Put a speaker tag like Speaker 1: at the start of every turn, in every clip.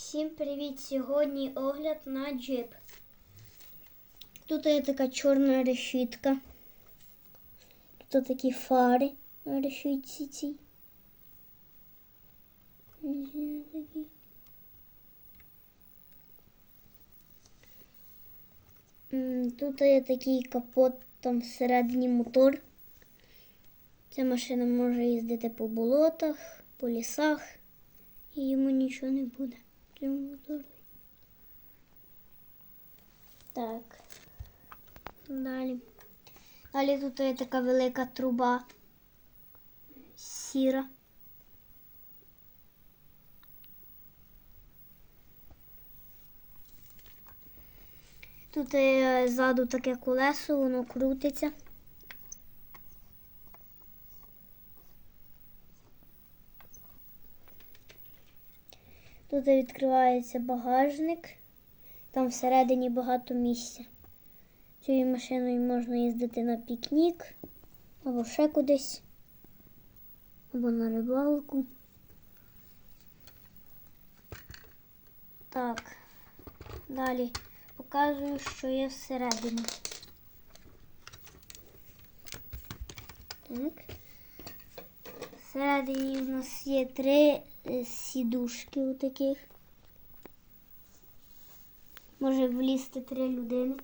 Speaker 1: Всім привіт! Сьогодні огляд на джип. Тут є така чорна решітка. Тут такі фари на решітці цій. Тут є такий капот, там всередині мотор. Ця машина може їздити по болотах, по лісах, і йому нічого не буде. Так. Далі. Далі тут є така велика труба сіра. Тут є ззаду таке колесо, воно крутиться. Тут відкривається багажник. Там всередині багато місця. Цією машиною можна їздити на пікнік або ще кудись, або на рибалку. Так, далі показую, що є всередині. Так. Всередині у нас є три е, сідушки у таких. Може влізти три людини.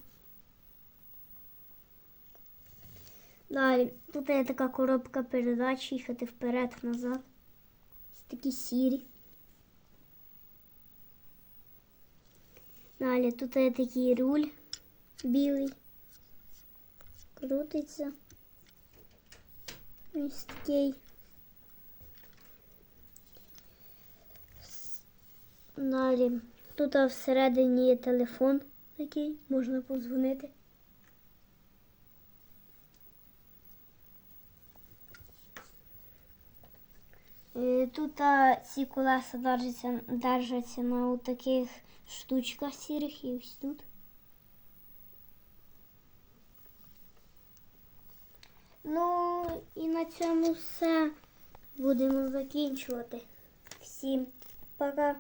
Speaker 1: Далі, тут є така коробка передач, їхати вперед-назад. Ось такі сірі. Далі тут є такий руль білий. Крутиться. Ось такий. Далі. Тут всередині є телефон такий, можна подзвонити. Е, Тут ці колеса держаться, держаться на таких штучках сірих і ось тут. Ну і на цьому все. Будемо закінчувати. Всім пока.